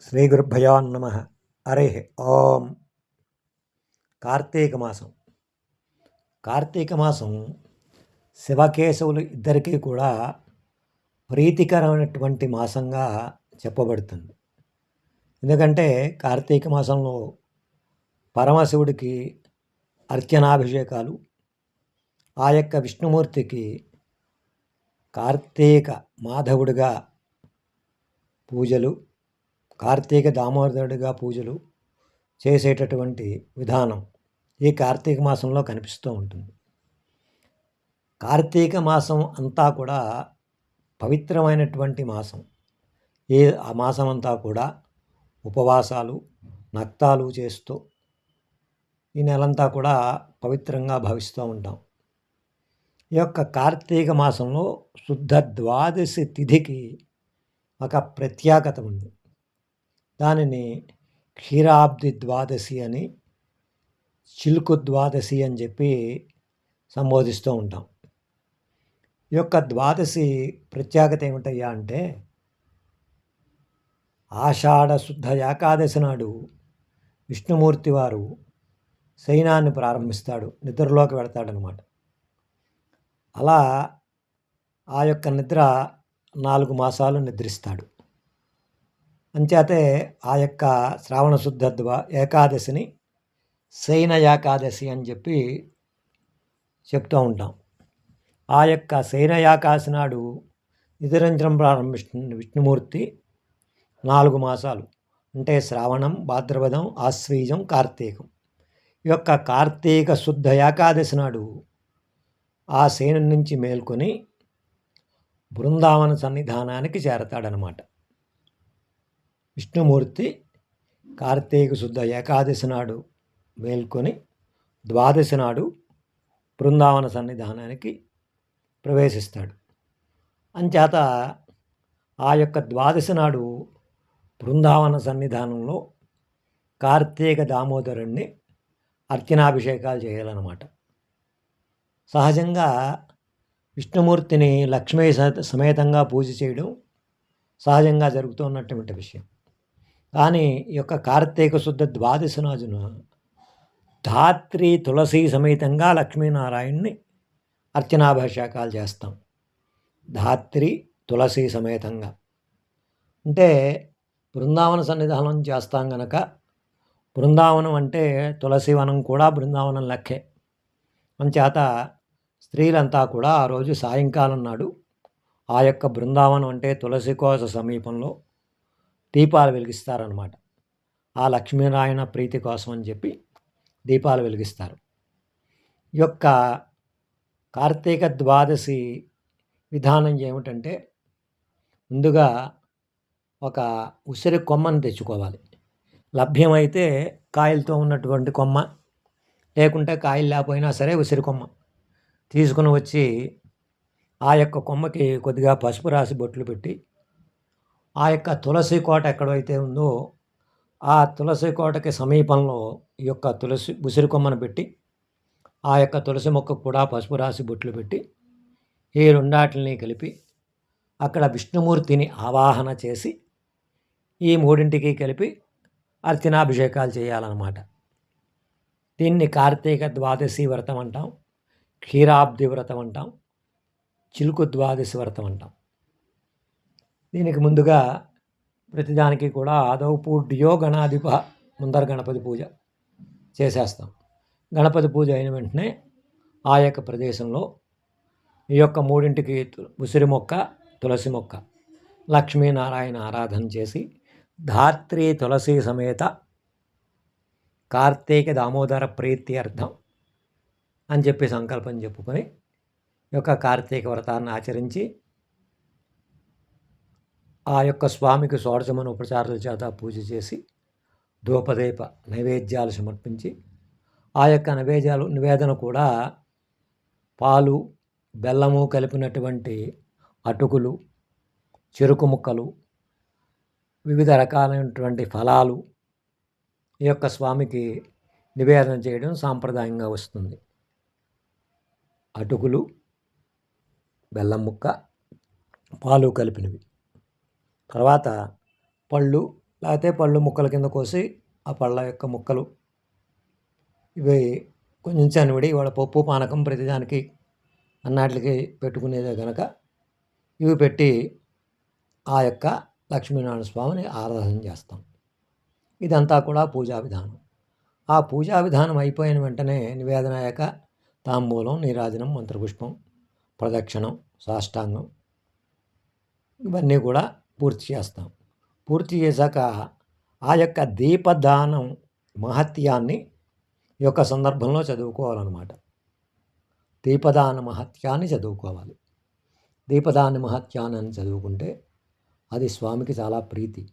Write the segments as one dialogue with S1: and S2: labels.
S1: శ్రీ గురుభయాన్నమ నమ ఓం. కార్తీక మాసం. కార్తీక మాసం శివకేశవులు ఇద్దరికీ కూడా ప్రీతికరమైనటువంటి మాసంగా చెప్పబడుతుంది. ఎందుకంటే కార్తీక మాసంలో పరమశివుడికి అర్చనాభిషేకాలు ఆ యొక్క విష్ణుమూర్తికి కార్తీక మాధవుడిగా పూజలు కార్తీక దామోదరుడిగా పూజలు చేసేటటువంటి విధానం ఈ కార్తీక మాసంలో కనిపిస్తూ ఉంటుంది. కార్తీక మాసం అంతా కూడా పవిత్రమైనటువంటి మాసం. ఈ ఆ మాసం అంతా కూడా ఉపవాసాలు నక్తాలు చేస్తూ ఈ నెలంతా కూడా పవిత్రంగా భావిస్తూ ఉంటాం. ఈ యొక్క కార్తీక మాసంలో శుద్ధ ద్వాదశి తిథికి ఒక ప్రత్యేకత ఉంది. దానిని క్షీరాబ్ది ద్వాదశి అని చిలుకు ద్వాదశి అని చెప్పి సంబోధిస్తూ ఉంటాం. ఈ యొక్క ద్వాదశి ప్రత్యేకత ఏమిటయ్యా అంటే ఆషాఢ శుద్ధ ఏకాదశి నాడు విష్ణుమూర్తి వారు శయనాన్ని ప్రారంభిస్తాడు నిద్రలోకి వెళతాడనమాట. అలా ఆ యొక్క నిద్ర నాలుగు మాసాలు నిద్రిస్తాడు. అంచేతే ఆ యొక్క శ్రావణ శుద్ధ ఏకాదశిని శయన ఏకాదశి అని చెప్పి చెప్తూ ఉంటాం. ఆ యొక్క శయన ఏకాదశి నాడు నిద్రించడం ప్రారంభిస్తుంది విష్ణుమూర్తి నాలుగు మాసాలు. అంటే శ్రావణం భాద్రపదం ఆశ్వీజం కార్తీకం. ఈ యొక్క కార్తీక శుద్ధ ఏకాదశి నాడు ఆ శయనం నుంచి మేల్కొని బృందావన సన్నిధానానికి చేరతాడనమాట. విష్ణుమూర్తి కార్తీక శుద్ధ ఏకాదశి నాడు మేల్కొని ద్వాదశి నాడు బృందావన సన్నిధానానికి ప్రవేశిస్తాడు. అంచేత ఆ యొక్క ద్వాదశి నాడు బృందావన సన్నిధానంలో కార్తీక దామోదరుణ్ణి అర్చనాభిషేకాలు చేయాలన్నమాట. సహజంగా విష్ణుమూర్తిని లక్ష్మీ సమేతంగా పూజ చేయడం సహజంగా జరుగుతున్నటువంటి విషయం. కానీ ఈ యొక్క కార్తీక శుద్ధ ద్వాదశి నాజున ధాత్రి తులసి సమేతంగా లక్ష్మీనారాయణ్ణి అర్చనాభిషేకాలు చేస్తాం. ధాత్రి తులసి సమేతంగా. అంటే బృందావన సన్నిధానం చేస్తాం గనక బృందావనం అంటే తులసి వనం కూడా బృందావనం లెక్కే. చేత స్త్రీలంతా కూడా ఆ రోజు సాయంకాలం నాడు ఆ యొక్క బృందావనం అంటే తులసి కోస సమీపంలో దీపాలు వెలిగిస్తారనమాట ఆ లక్ష్మీనారాయణ ప్రీతి కోసం అని చెప్పి దీపాలు వెలిగిస్తారు. ఈ యొక్క కార్తీక ద్వాదశి విధానం ఏమిటంటే ముందుగా ఒక ఉసిరి కొమ్మను తెచ్చుకోవాలి. లభ్యమైతే కాయలతో ఉన్నటువంటి కొమ్మ లేకుంటే కాయలు లేకపోయినా సరే ఉసిరి కొమ్మ తీసుకుని వచ్చి ఆ యొక్క కొమ్మకి కొద్దిగా పసుపు రాసి బొట్లు పెట్టి ఆ యొక్క తులసి కోట ఎక్కడైతే ఉందో ఆ తులసి కోటకి సమీపంలో ఈ యొక్క తులసి ఉసిరి కొమ్మను పెట్టి ఆ యొక్క తులసి మొక్కకు కూడా పసుపు రాసి బొట్లు పెట్టి ఈ రెండాటిని కలిపి అక్కడ విష్ణుమూర్తిని ఆవాహన చేసి ఈ మూడింటికి కలిపి అర్చనాభిషేకాలు చేయాలన్నమాట. దీన్ని కార్తీక ద్వాదశి వ్రతం అంటాం క్షీరాబ్ది వ్రతం అంటాం చిలుకు ద్వాదశి వ్రతం అంటాం. దీనికి ముందుగా ప్రతిదానికి కూడా ఆదౌ డియో గణాధిప ముందర గణపతి పూజ చేసేస్తాం. గణపతి పూజ అయిన వెంటనే ఆ యొక్క ప్రదేశంలో ఈ యొక్క మూడింటికి ఉసిరి మొక్క తులసి మొక్క లక్ష్మీనారాయణ ఆరాధన చేసి ధాత్రి తులసి సమేత కార్తీక దామోదర ప్రీతి అర్థం అని చెప్పి సంకల్పం చెప్పుకొని ఈ యొక్క కార్తీక వ్రతాన్ని ఆచరించి ఆ యొక్క స్వామికి షోడశమన ఉపచారాల చేత పూజ చేసి ధూపదీప నైవేద్యాలు సమర్పించి ఆ యొక్క నైవేద్యాలు నివేదన కూడా పాలు బెల్లము కలిపినటువంటి అటుకులు చెరుకు ముక్కలు వివిధ రకాలైనటువంటి ఫలాలు ఈ యొక్క స్వామికి నివేదన చేయడం సాంప్రదాయంగా వస్తుంది. అటుకులు బెల్లం ముక్క పాలు కలిపినవి. తర్వాత పళ్ళు లేకపోతే పళ్ళు ముక్కల కింద కోసి ఆ పళ్ళ యొక్క ముక్కలు. ఇవి కొంచెం చనివిడి ఇవాళ పప్పు పానకం ప్రతిదానికి అన్నాటికి పెట్టుకునేదే కనుక ఇవి పెట్టి ఆ యొక్క లక్ష్మీనారాయణ స్వామిని ఆరాధన చేస్తాం. ఇదంతా కూడా పూజా విధానం. ఆ పూజా విధానం అయిపోయిన వెంటనే నివేదన తాంబూలం నీరాజనం మంత్రపుష్పం ప్రదక్షిణం సాష్టాంగం ఇవన్నీ కూడా పూర్తి చేస్తాం. పూర్తి చేశాక ఆ యొక్క దీపదానం మహత్యాన్ని ఈ యొక్క సందర్భంలో చదువుకోవాలన్నమాట. దీపదాన మహత్యాన్ని చదువుకోవాలి. దీపదాన మహత్యాన్ని చదువుకుంటే అది స్వామికి చాలా ప్రీతి.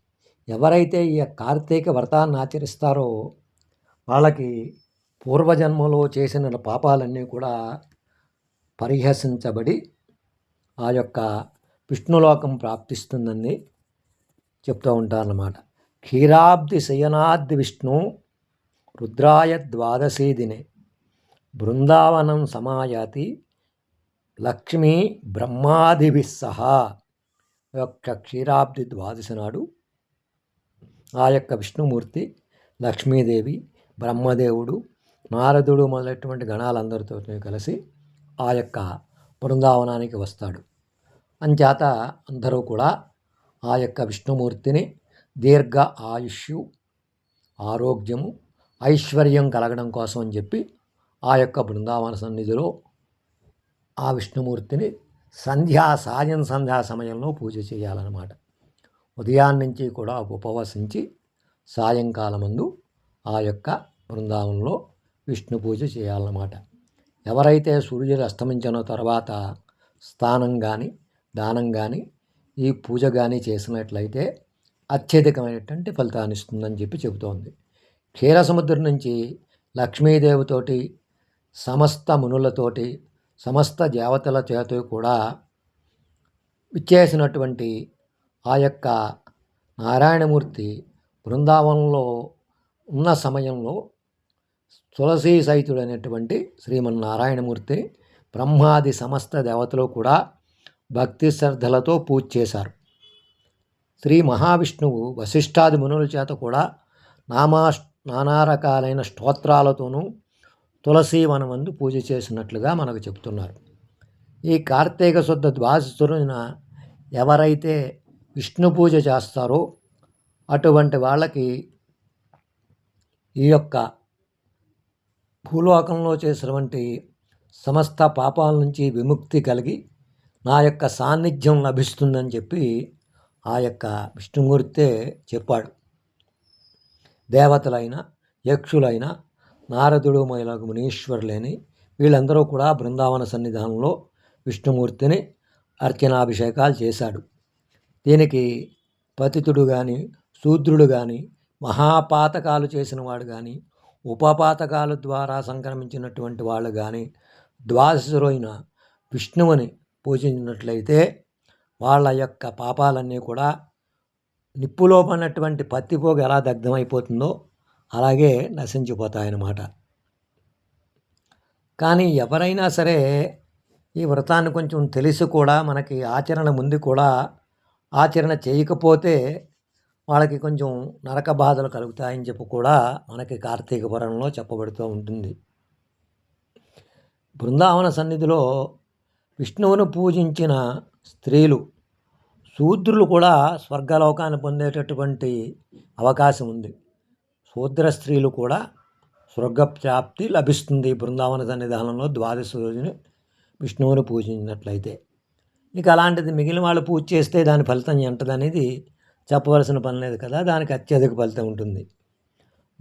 S1: ఎవరైతే ఈ కార్తీక వ్రతాన్ని ఆచరిస్తారో వాళ్ళకి పూర్వజన్మలో చేసిన పాపాలన్నీ కూడా పరిహసించబడి ఆ యొక్క విష్ణులోకం ప్రాప్తిస్తుందని చెప్తూ ఉంటారన్నమాట. క్షీరాబ్ది శయనాద్ది విష్ణు రుద్రాయ ద్వాదశీ దినే. బృందావనం సమాయాతి లక్ష్మీ బ్రహ్మాదిభి సహా. యొక్క క్షీరాబ్ది ద్వాదశి నాడు ఆ యొక్క విష్ణుమూర్తి లక్ష్మీదేవి బ్రహ్మదేవుడు నారదుడు మొదలైనటువంటి గణాలందరితో కలిసి ఆ యొక్క బృందావనానికి వస్తాడు. అంచేత అందరూ కూడా ఆ యొక్క విష్ణుమూర్తిని దీర్ఘ ఆయుష్యు ఆరోగ్యము ఐశ్వర్యం కలగడం కోసం అని చెప్పి ఆ యొక్క బృందావన సన్నిధిలో ఆ విష్ణుమూర్తిని సంధ్యా సాయం సంధ్యా సమయంలో పూజ చేయాలన్నమాట. ఉదయాన్నించి కూడా ఉపవసించి సాయంకాలమందు ఆ యొక్క బృందావనంలో విష్ణు పూజ చేయాలన్నమాట. ఎవరైతే సూర్యుడు అస్తమించిన తర్వాత స్నానం కానీ దానం కానీ ఈ పూజ కానీ చేసినట్లయితే అత్యధికమైనటువంటి ఫలితాన్ని ఇస్తుందని చెప్పి చెబుతోంది. క్షీరసముద్రం నుంచి లక్ష్మీదేవితోటి సమస్త మునులతోటి సమస్త దేవతల చేత కూడా ఇచ్చేసినటువంటి ఆ యొక్క నారాయణమూర్తి బృందావనంలో ఉన్న సమయంలో తులసీ సహితుడైనటువంటి శ్రీమన్నారాయణమూర్తి బ్రహ్మాది సమస్త దేవతలు కూడా భక్తి శ్రద్ధలతో పూజ చేశారు. శ్రీ మహావిష్ణువు వశిష్ఠాది మునుల చేత కూడా నామా నానా రకాలైన స్తోత్రాలతోనూ తులసి వనమందు పూజ చేసినట్లుగా మనకు చెప్తున్నారు. ఈ కార్తీక శుద్ధ ద్వాదశున ఎవరైతే విష్ణు పూజ చేస్తారో అటువంటి వాళ్ళకి ఈ యొక్క భూలోకంలో చేసినటువంటి సమస్త పాపాల నుంచి విముక్తి కలిగి నా యొక్క సాన్నిధ్యం లభిస్తుందని చెప్పి ఆ యొక్క విష్ణుమూర్తే చెప్పాడు. దేవతలైన యక్షులైన నారదుడు మొదలగు మునీశ్వరులేని వీళ్ళందరూ కూడా బృందావన సన్నిధానంలో విష్ణుమూర్తిని అర్చనాభిషేకాలు చేశాడు. దీనికి పతితుడు కానీ శూద్రుడు కానీ మహాపాతకాలు చేసిన వాడు కానీ ఉపపాతకాల ద్వారా సంక్రమించినటువంటి వాళ్ళు కానీ ద్వాదశురైన విష్ణువుని పూజించినట్లయితే వాళ్ళ యొక్క పాపాలన్నీ కూడా నిప్పులో పడినటువంటి పత్తిపోగు ఎలా దగ్ధమైపోతుందో అలాగే నశించిపోతాయన్నమాట. కానీ ఎవరైనా సరే ఈ వ్రతాన్ని కొంచెం తెలిసి కూడా మనకి ఆచరణ ముందు కూడా ఆచరణ చేయకపోతే వాళ్ళకి కొంచెం నరక బాధలు కలుగుతాయని చెప్పి కూడా మనకి కార్తీక పురాణంలో చెప్పబడుతూ ఉంటుంది. బృందావన సన్నిధిలో విష్ణువును పూజించిన స్త్రీలు శూద్రులు కూడా స్వర్గలోకాన్ని పొందేటటువంటి అవకాశం ఉంది. శూద్ర స్త్రీలు కూడా స్వర్గప్రాప్తి లభిస్తుంది. బృందావన సన్నిధానంలో ద్వాదశ రోజుని విష్ణువుని పూజించినట్లయితే. ఇక అలాంటిది మిగిలిన వాళ్ళు పూజ చేస్తే దాని ఫలితం ఎంటదనేది చెప్పవలసిన పని లేదు కదా. దానికి అత్యధిక ఫలితం ఉంటుంది.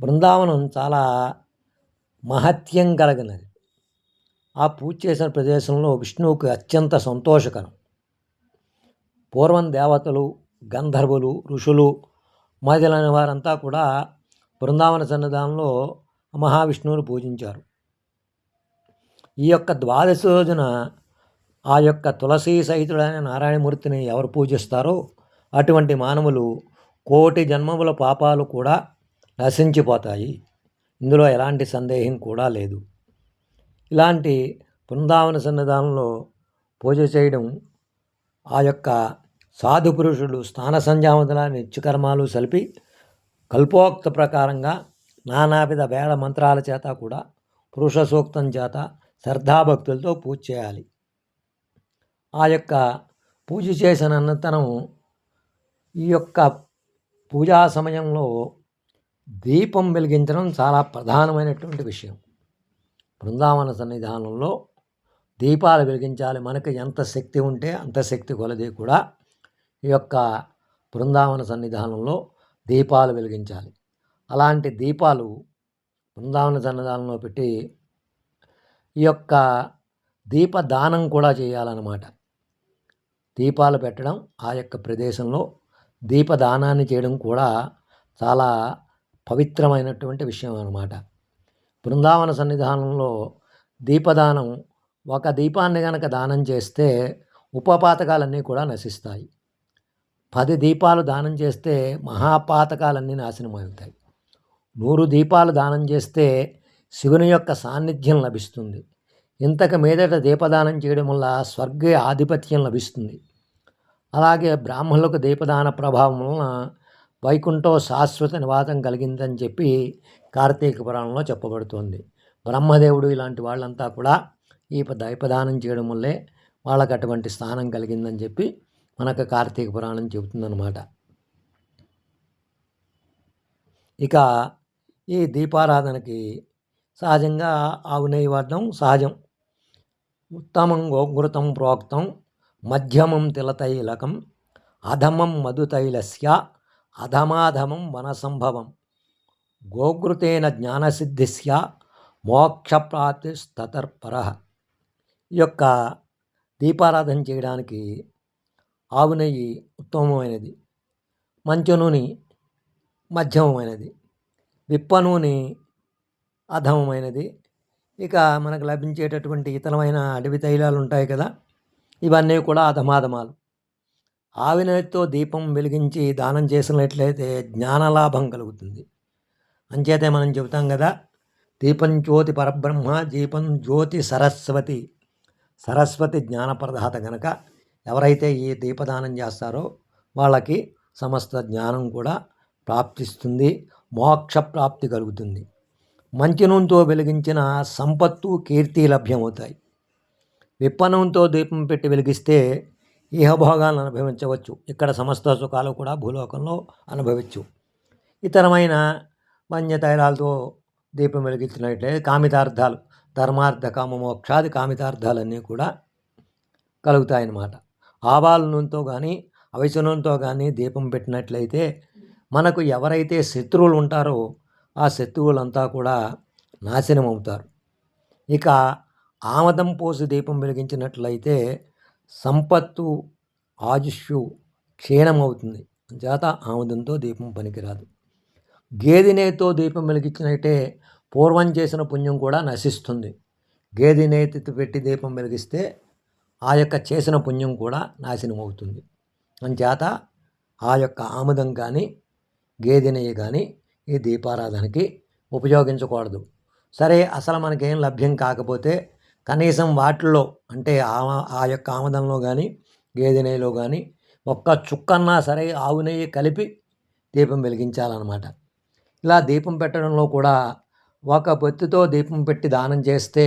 S1: బృందావనం చాలా మహత్యం కలిగినది. ఆ పూజ చేసిన ప్రదేశంలో విష్ణువుకి అత్యంత సంతోషకరం. పూర్వం దేవతలు గంధర్వులు ఋషులు మొదలైన వారంతా కూడా బృందావన సన్నిధానంలో మహావిష్ణువును పూజించారు. ఈ యొక్క ద్వాదశి రోజున ఆ యొక్క తులసీ సహితుడైన నారాయణమూర్తిని ఎవరు పూజిస్తారో అటువంటి మానవులు కోటి జన్మముల పాపాలు కూడా నశించిపోతాయి. ఇందులో ఎలాంటి సందేహం కూడా లేదు. ఇలాంటి బృందావన సన్నిధానంలో పూజ చేయడం ఆ యొక్క సాధు పురుషులు స్నాన సంధ్యావందన నిత్యకర్మాలు సలిపి కల్పోక్త ప్రకారంగా నానావిధ వేద మంత్రాల చేత కూడా పురుష సూక్తం చేత శ్రద్ధాభక్తులతో పూజ చేయాలి. ఆ యొక్క పూజ చేసిన అనంతరం ఈ యొక్క పూజా సమయంలో దీపం వెలిగించడం చాలా ప్రధానమైనటువంటి విషయం. బృందావన సన్నిధానంలో దీపాలు వెలిగించాలి. మనకు ఎంత శక్తి ఉంటే అంత శక్తి కొలది కూడా ఈ యొక్క బృందావన సన్నిధానంలో దీపాలు వెలిగించాలి. అలాంటి దీపాలు బృందావన సన్నిధానంలో పెట్టి ఈ యొక్క దీపదానం కూడా చేయాలన్నమాట. దీపాలు పెట్టడం ఆ యొక్క ప్రదేశంలో దీపదానాన్ని చేయడం కూడా చాలా పవిత్రమైనటువంటి విషయం అన్నమాట. బృందావన సన్నిధానంలో దీపదానం ఒక దీపాన్ని కనుక దానం చేస్తే ఉపపాతకాలన్నీ కూడా నశిస్తాయి. పది దీపాలు దానం చేస్తే మహాపాతకాలన్నీ నాశనం అవుతాయి నూరు దీపాలు దానం చేస్తే శివుని యొక్క సాన్నిధ్యం లభిస్తుంది. ఇంతకు మీదట దీపదానం చేయడం వల్ల స్వర్గ ఆధిపత్యం లభిస్తుంది. అలాగే బ్రాహ్మణులకు దీపదాన ప్రభావం వలన వైకుంఠం శాశ్వత నివాసం కలిగిందని చెప్పి కార్తీక పురాణంలో చెప్పబడుతోంది. బ్రహ్మదేవుడు ఇలాంటి వాళ్ళంతా కూడా ఈ దైపదానం చేయడం వల్లే వాళ్ళకి అటువంటి స్థానం కలిగిందని చెప్పి మనకు కార్తీక పురాణం చెబుతుందన్నమాట. ఇక ఈ దీపారాధనకి సహజంగా ఆవు నెయ్యి వాడడం సహజం. ఉత్తమం గోఘృతం ప్రోక్తం మధ్యమం తిలతైలకం అధమం మధుతైలస్య అధమాధమం వనసంభవం గోకృతేన జ్ఞానసిద్ధిస్య మోక్షప్రాప్తిస్తతర్పర. ఈ యొక్క దీపారాధన చేయడానికి ఆవు నెయ్యి ఉత్తమమైనది మంచు నూనె మధ్యమమైనది విప్ప నూనె అధమమైనది. ఇక మనకు లభించేటటువంటి ఇతరమైన అడవి తైలాలు ఉంటాయి కదా ఇవన్నీ కూడా అధమాధమాలు. ఆవినతో దీపం వెలిగించి దానం చేసినట్లయితే జ్ఞానలాభం కలుగుతుంది. అంచేతే మనం చెబుతాం కదా దీపం జ్యోతి పరబ్రహ్మ దీపం జ్యోతి సరస్వతి సరస్వతి జ్ఞానప్రదాత గనక ఎవరైతే ఈ దీపదానం చేస్తారో వాళ్ళకి సమస్త జ్ఞానం కూడా ప్రాప్తిస్తుంది మోక్ష ప్రాప్తి కలుగుతుంది. మంచి నూనెతో వెలిగించిన సంపత్తు కీర్తి లభ్యమవుతాయి. విప్పనంతో దీపం పెట్టి వెలిగిస్తే ఇహభోగాలను అనుభవించవచ్చు. ఇక్కడ సమస్త సుఖాలు కూడా భూలోకంలో అనుభవించు. ఇతరమైన వన్యతైలాలతో దీపం వెలిగించినట్లయితే కామితార్థాలు ధర్మార్థ కామ మోక్షాది కామితార్థాలన్నీ కూడా కలుగుతాయన్నమాట. ఆవాల నూనెతో కానీ అవిసనంతో కానీ దీపం పెట్టినట్లయితే మనకు ఎవరైతే శత్రువులు ఉంటారో ఆ శత్రువులంతా కూడా నాశనం అవుతారు ఇక ఆమదం పోసి దీపం వెలిగించినట్లయితే సంపత్తు ఆయుష్యు క్షీణమవుతుంది. చేత ఆముదంతో దీపం పనికిరాదు. గేదినేతో దీపం వెలిగించినట్టే పూర్వం చేసిన పుణ్యం కూడా నశిస్తుంది. గేదినేతి పెట్టి దీపం వెలిగిస్తే ఆ యొక్క చేసిన పుణ్యం కూడా నాశనం అవుతుంది అంచేత ఆ యొక్క ఆముదం కానీ గేదె నెయ్యి కానీ ఈ దీపారాధనకి ఉపయోగించకూడదు. సరే అసలు మనకేం లభ్యం కాకపోతే కనీసం వాటిల్లో అంటే ఆ యొక్క ఆముదంలో కానీ గేదె నెయ్యిలో కానీ ఒక్క చుక్కన్నా సరే ఆవు నెయ్యి కలిపి దీపం వెలిగించాలన్నమాట. ఇలా దీపం పెట్టడంలో కూడా ఒక బొత్తితో దీపం పెట్టి దానం చేస్తే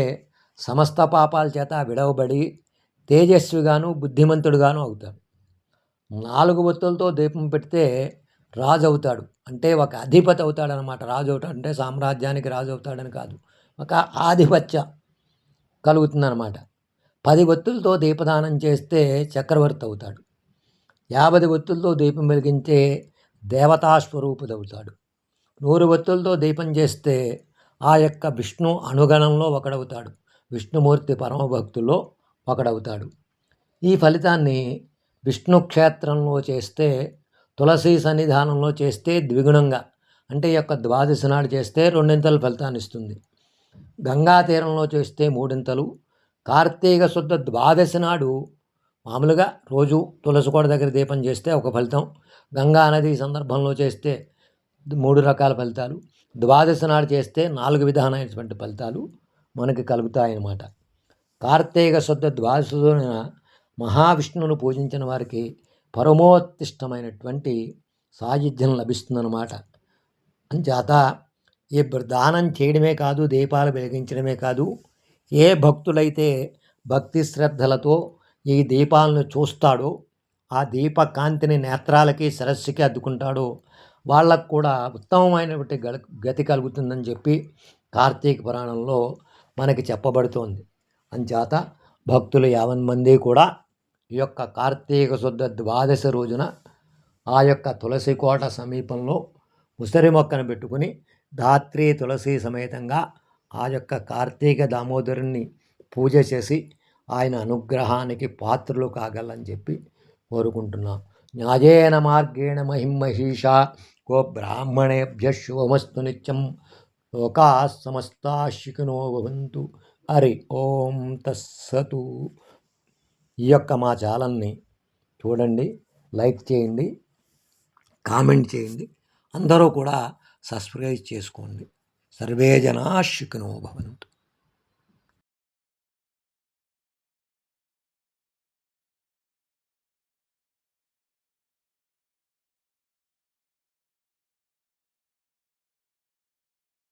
S1: సమస్త పాపాల చేత విడవబడి తేజస్విగాను బుద్ధిమంతుడుగాను అవుతాడు. నాలుగు బొత్తులతో దీపం పెడితే రాజు అవుతాడు అంటే ఒక అధిపతి అవుతాడనమాట రాజు అవుతాడు అంటే సామ్రాజ్యానికి రాజు అవుతాడని కాదు. ఒక ఆధిపత్య కలుగుతుందన్నమాట. పది ఒత్తులతో దీపదానం చేస్తే చక్రవర్తి అవుతాడు. యాభై ఒత్తులతో దీపం వెలిగించే దేవతాస్వరూపుడవుతాడు. నూరు ఒత్తులతో దీపం చేస్తే ఆ యొక్క విష్ణు అనుగణంలో ఒకడవుతాడు. విష్ణుమూర్తి పరమభక్తుల్లో ఒకడవుతాడు. ఈ ఫలితాన్ని విష్ణు క్షేత్రంలో చేస్తే తులసి సన్నిధానంలో చేస్తే ద్విగుణంగా అంటే యొక్క ద్వాదశి నాడు చేస్తే రెండింతల ఫలితాన్ని ఇస్తుంది. గంగా తీరంలో చేస్తే మూడింతలు కార్తీక శుద్ధ ద్వాదశి నాడు మామూలుగా రోజు తులసి కోట దగ్గర దీపం చేస్తే ఒక ఫలితం గంగా నది సందర్భంలో చేస్తే మూడు రకాల ఫలితాలు ద్వాదశి నాడు చేస్తే నాలుగు విధానమైనటువంటి ఫలితాలు మనకి కలుగుతాయన్నమాట. కార్తీక శుద్ధ ద్వాదశి మహావిష్ణువును పూజించిన వారికి పరమోత్తిష్టమైనటువంటి సాయుధ్యం లభిస్తుందన్నమాట. అంచేత ఈ బ్ర- దానం చేయడమే కాదు దీపాలు వెలిగించడమే కాదు ఏ భక్తులైతే భక్తి శ్రద్ధలతో ఈ దీపాలను చూస్తాడో ఆ దీప కాంతిని నేత్రాలకి సరస్సుకి అద్దుకుంటాడో వాళ్ళకు కూడా ఉత్తమమైనటువంటి గతి కలుగుతుందని చెప్పి కార్తీక పురాణంలో మనకి చెప్పబడుతోంది. అంచేత భక్తులు యావన్ మంది కూడా ఈ యొక్క కార్తీక శుద్ధ ద్వాదశ రోజున ఆ యొక్క తులసి కోట సమీపంలో ఉసిరి మొక్కను పెట్టుకుని ధాత్రి తులసి సమేతంగా ఆ యొక్క కార్తీక దామోదరుణ్ణి పూజ చేసి ఆయన అనుగ్రహానికి పాత్రలు కాగలని చెప్పి కోరుకుంటున్నాం. న్యాయేన మార్గేణ మహిమహీష గో బ్రాహ్మణేభ్య శుభమస్తు నిత్యం. లోకా సమస్తాశికునో భవంతు. హరి ఓం తస్సతు. ఈ యొక్క మా ఛానల్ని చూడండి లైక్ చేయండి కామెంట్ చేయండి. అందరూ కూడా సబ్స్క్రైబ్ చేసుకోండి. సర్వే జనా శిఖినో భవంతు.